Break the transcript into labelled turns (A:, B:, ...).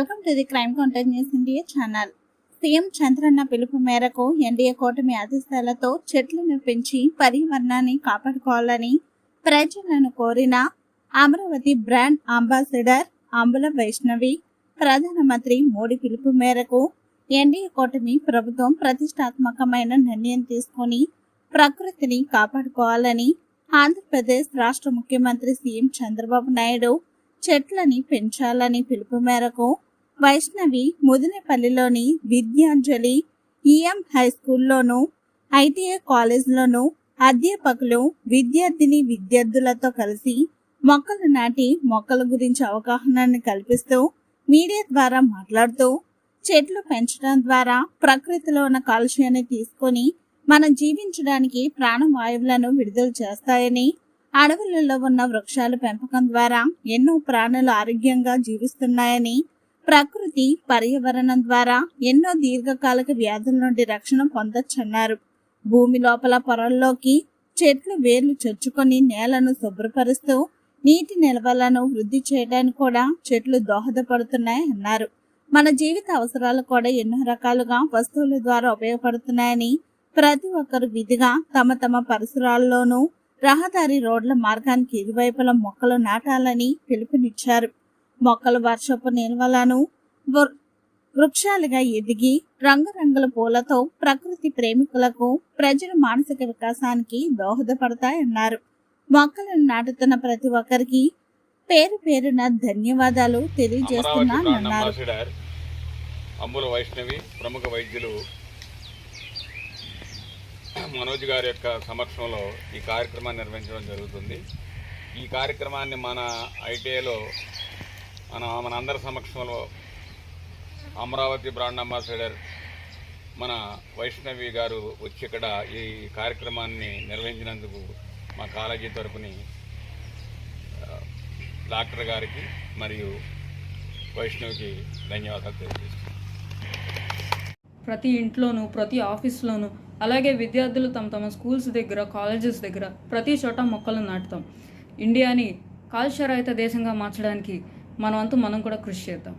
A: To the crime continues India channel. CM Chandranna పిలుపు మేరకు NDA కూటమి ఆదేశాలతో చెట్లను పెంచి పర్యావరణాన్ని కాపాడుకోవాలని ప్రజలను కోరిన అమరావతి బ్రాండ్ అంబాసిడర్ అంబుల వైష్ణవి ప్రధానమంత్రి మోడీ పిలుపు మేరకు ఎన్డీఏ కూటమి ప్రభుత్వం ప్రతిష్టాత్మకమైన నిర్ణయం తీసుకొని ప్రకృతిని కాపాడుకోవాలని ఆంధ్రప్రదేశ్ రాష్ట్ర ముఖ్యమంత్రి సీఎం చంద్రబాబు నాయుడు చెట్లని పెంచాలని పిలుపు మేరకు వైష్ణవి ముదినేపల్లిలోని విద్యాంజలి ఈఎం హై స్కూల్లోను ఐటీఐ కాలేజ్లోను అధ్యాపకులు విద్యార్థిని విద్యార్థులతో కలిసి మొక్కలు నాటి మొక్కల గురించి అవగాహనాన్ని కల్పిస్తూ మీడియా ద్వారా మాట్లాడుతూ చెట్లు పెంచడం ద్వారా ప్రకృతిలో ఉన్న కాలుష్యాన్ని తీసుకొని మనం జీవించడానికి ప్రాణవాయువులను విడుదల చేస్తాయని అడవులలో ఉన్న వృక్షాల పెంపకం ద్వారా ఎన్నో ప్రాణులు ఆరోగ్యంగా జీవిస్తున్నాయని ప్రకృతి పర్యావరణం ద్వారా ఎన్నో దీర్ఘకాలిక వ్యాధుల నుండి రక్షణ పొందొచ్చన్నారు. భూమి లోపల పొరల్లోకి చెట్లు వేర్లు చొచ్చుకొని నేలను శుభ్రపరుస్తూ నీటి నిల్వలను వృద్ధి చేయడానికి కూడా చెట్లు దోహదపడుతున్నాయి అన్నారు. మన జీవిత అవసరాలు కూడా ఎన్నో రకాలుగా వస్తువుల ద్వారా ఉపయోగపడుతున్నాయని ప్రతి ఒక్కరు విధిగా తమ తమ పరిసరాల్లోనూ రహదారి రోడ్ల మార్గానికి ఇరువైపుల మొక్కలు నాటాలని పిలుపునిచ్చారు. మొక్కలు వర్షపు నిల్వలను వృ- వృక్షాలుగా ఎదిగి రంగురంగుల పూలతో ప్రకృతి ప్రేమికులకు ప్రజల మానసిక వికాసానికి దోహదపడతాయన్నారు. మొక్కలను నాటుతున్న ప్రతి ఒక్కరికి పేరు పేరున ధన్యవాదాలు
B: అమరావతి
A: తెలియజేస్తున్నానన్నారు
B: అంబుల వైష్ణవి ప్రముఖ వైద్యులు మనోజ్ గారి యొక్క సమక్షంలో ఈ కార్యక్రమాన్ని నిర్వహించడం జరుగుతుంది. ఈ కార్యక్రమాన్ని మన ఐటీఐలో మన మన అందరి సమక్షంలో అమరావతి బ్రాండ్ అంబాసిడర్ మన వైష్ణవి గారు వచ్చి ఇక్కడ ఈ కార్యక్రమాన్ని నిర్వహించినందుకు మా కాలేజీ తరపుని డాక్టర్ గారికి మరియు వైష్ణవికి ధన్యవాదాలు తెలియజేస్తున్నాను
C: ప్రతి ఇంట్లోనూ ప్రతి ఆఫీస్లోనూ అలాగే విద్యార్థులు తమ తమ స్కూల్స్ దగ్గర కాలేజెస్ దగ్గర ప్రతి చోట మొక్కలు నాటుతాం. ఇండియాని కాలుష్యరహిత దేశంగా మార్చడానికి మన వంతు మనం కూడా కృషి చేద్దాం.